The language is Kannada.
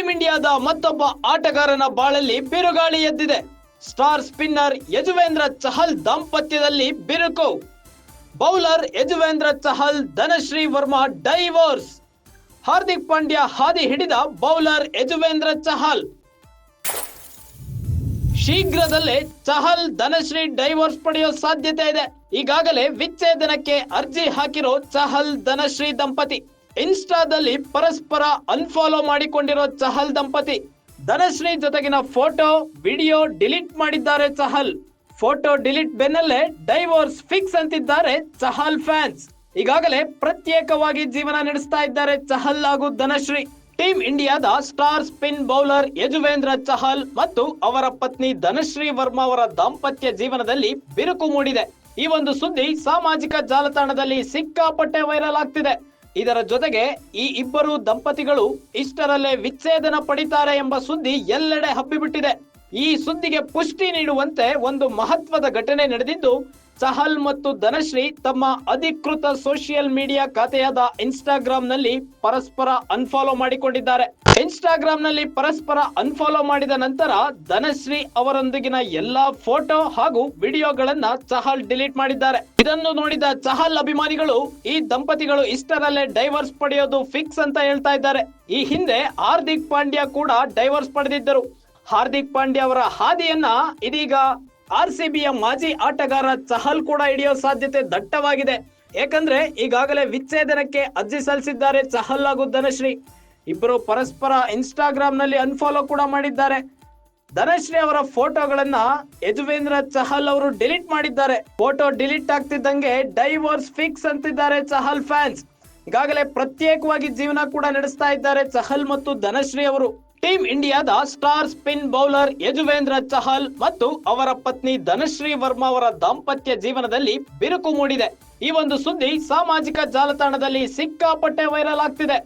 ಟೀಂ ಇಂಡಿಯಾದ ಮತ್ತೊಬ್ಬ ಆಟಗಾರನ ಬಾಳಲ್ಲಿ ಬಿರುಗಾಳಿ ಎದ್ದಿದೆ. ಸ್ಟಾರ್ ಸ್ಪಿನ್ನರ್ ಯಜುವೇಂದ್ರ ಚಹಲ್ ದಾಂಪತ್ಯದಲ್ಲಿ ಬಿರುಕು. Bowler Yuzvendra Chahal Dhanashree Verma divorce. Hardik Pandya ಹಾದಿ ಹಿಡಿದ ಬೌಲರ್ ಯಜುವೇಂದ್ರ ಚಹಲ್. ಶೀಘ್ರದಲ್ಲೇ ಚಹಲ್, ಧನಶ್ರೀ ಡೈವೋರ್ಸ್ ಪಡೆಯೋ ಸಾಧ್ಯತೆ ಇದೆ. ಈಗಾಗಲೇ ವಿಚ್ಛೇದನಕ್ಕೆ ಅರ್ಜಿ ಹಾಕಿರೋ ಚಹಲ್, ಧನಶ್ರೀ ದಂಪತಿ. ಇನ್ಸ್ಟಾದಲ್ಲಿ ಪರಸ್ಪರ ಅನ್ಫಾಲೋ ಮಾಡಿಕೊಂಡಿರೋ ಚಹಲ್ ದಂಪತಿ. ಧನಶ್ರೀ ಜೊತೆಗಿನ ಫೋಟೋ ವಿಡಿಯೋ ಡಿಲೀಟ್ ಮಾಡಿದ್ದಾರೆ ಚಹಲ್. ಫೋಟೋ ಡಿಲೀಟ್ ಬೆನ್ನಲ್ಲೇ ಡೈವೋರ್ಸ್ ಫಿಕ್ಸ್ ಅಂತಿದ್ದಾರೆ ಚಹಲ್ ಫ್ಯಾನ್ಸ್ ಈಗಾಗಲೇ ಪ್ರತ್ಯೇಕವಾಗಿ ಜೀವನ ನಡೆಸ್ತಾ ಇದ್ದಾರೆ ಚಹಲ್ ಹಾಗೂ ಧನಶ್ರೀ. ಟೀಮ್ ಇಂಡಿಯಾದ star spin bowler Yuzvendra Chahal ಮತ್ತು ಅವರ ಪತ್ನಿ ಧನಶ್ರೀ ವರ್ಮಾ ಅವರ ದಾಂಪತ್ಯ ಜೀವನದಲ್ಲಿ ಬಿರುಕು ಮೂಡಿದೆ. ಈ ಒಂದು ಸುದ್ದಿ ಸಾಮಾಜಿಕ ಜಾಲತಾಣದಲ್ಲಿ ಸಿಕ್ಕಾಪಟ್ಟೆ ವೈರಲ್ ಆಗ್ತಿದೆ. ಇದರ ಜೊತೆಗೆ ಈ ಇಬ್ಬರು ದಂಪತಿಗಳು ಇಷ್ಟರಲ್ಲೇ ವಿಚ್ಛೇದನ ಪಡಿತಾರೆ ಎಂಬ ಸುದ್ದಿ ಎಲ್ಲೆಡೆ ಹಬ್ಬಿಬಿಟ್ಟಿದೆ. ಈ ಸುದ್ದಿಗೆ ಪುಷ್ಟಿ ನೀಡುವಂತೆ ಒಂದು ಮಹತ್ವದ ಘಟನೆ ನಡೆದಿದ್ದು ಚಹಲ್ ಮತ್ತು ಧನಶ್ರೀ ತಮ್ಮ ಅಧಿಕೃತ ಸೋಷಿಯಲ್ ಮೀಡಿಯಾ ಖಾತೆಯಾದ ಇನ್ಸ್ಟಾಗ್ರಾಮ್ನಲ್ಲಿ ಪರಸ್ಪರ ಅನ್ಫಾಲೋ ಮಾಡಿಕೊಂಡಿದ್ದಾರೆ. ಇನ್ಸ್ಟಾಗ್ರಾಮ್ನಲ್ಲಿ ಪರಸ್ಪರ ಅನ್ಫಾಲೋ ಮಾಡಿದ ನಂತರ ಧನಶ್ರೀ ಅವರೊಂದಿಗಿನ ಎಲ್ಲಾ ಫೋಟೋ ಹಾಗೂ ವಿಡಿಯೋಗಳನ್ನ ಚಹಲ್ ಡಿಲೀಟ್ ಮಾಡಿದ್ದಾರೆ. ಇದನ್ನು ನೋಡಿದ ಚಹಲ್ ಅಭಿಮಾನಿಗಳು, ಈ ದಂಪತಿಗಳು ಇಷ್ಟರಲ್ಲೇ ಡೈವರ್ಸ್ ಪಡೆಯೋದು ಫಿಕ್ಸ್ ಅಂತ ಹೇಳ್ತಾ ಇದ್ದಾರೆ. ಈ ಹಿಂದೆ ಹಾರ್ದಿಕ್ ಪಾಂಡ್ಯ ಕೂಡ ಡೈವರ್ಸ್ ಪಡೆದಿದ್ದರು. ಹಾರ್ದಿಕ್ ಪಾಂಡ್ಯ ಅವರ ಹಾದಿಯನ್ನ ಇದೀಗ ಆರ್ ಸಿ ಬಿಯ ಮಾಜಿ ಆಟಗಾರ ಚಹಲ್ ಕೂಡ ಹಿಡಿಯೋ ಸಾಧ್ಯತೆ ದಟ್ಟವಾಗಿದೆ. ಯಾಕಂದ್ರೆ ಈಗಾಗಲೇ ವಿಚ್ಛೇದನಕ್ಕೆ ಅರ್ಜಿ ಸಲ್ಲಿಸಿದ್ದಾರೆ ಚಹಲ್ ಹಾಗೂ ಧನಶ್ರೀ. ಇಬ್ಬರು ಪರಸ್ಪರ ಇನ್ಸ್ಟಾಗ್ರಾಮ್ನಲ್ಲಿ ಅನ್ಫಾಲೋ ಕೂಡ ಮಾಡಿದ್ದಾರೆ. ಧನಶ್ರೀ ಅವರ ಫೋಟೋಗಳನ್ನ ಯಜುವೇಂದ್ರ ಚಹಲ್ ಅವರು ಡಿಲೀಟ್ ಮಾಡಿದ್ದಾರೆ. ಫೋಟೋ ಡಿಲೀಟ್ ಆಗ್ತಿದ್ದಂಗೆ ಡೈವೋರ್ಸ್ ಫಿಕ್ಸ್ ಅಂತಿದ್ದಾರೆ ಚಹಲ್ ಫ್ಯಾನ್ಸ್ ಈಗಾಗಲೇ ಪ್ರತ್ಯೇಕವಾಗಿ ಜೀವನ ಕೂಡ ನಡೆಸ್ತಾ ಇದ್ದಾರೆ ಚಹಲ್ ಮತ್ತು ಧನಶ್ರೀ ಅವರು. ಟೀಂ ಇಂಡಿಯಾದ star spin bowler Yuzvendra Chahal ಮತ್ತು ಅವರ ಪತ್ನಿ ಧನಶ್ರೀ ವರ್ಮಾ ಅವರ ದಾಂಪತ್ಯ ಜೀವನದಲ್ಲಿ ಬಿರುಕು ಮೂಡಿದೆ. ಈ ಒಂದು ಸುದ್ದಿ ಸಾಮಾಜಿಕ ಜಾಲತಾಣದಲ್ಲಿ ಸಿಕ್ಕಾಪಟ್ಟೆ ವೈರಲ್ ಆಗ್ತಿದೆ.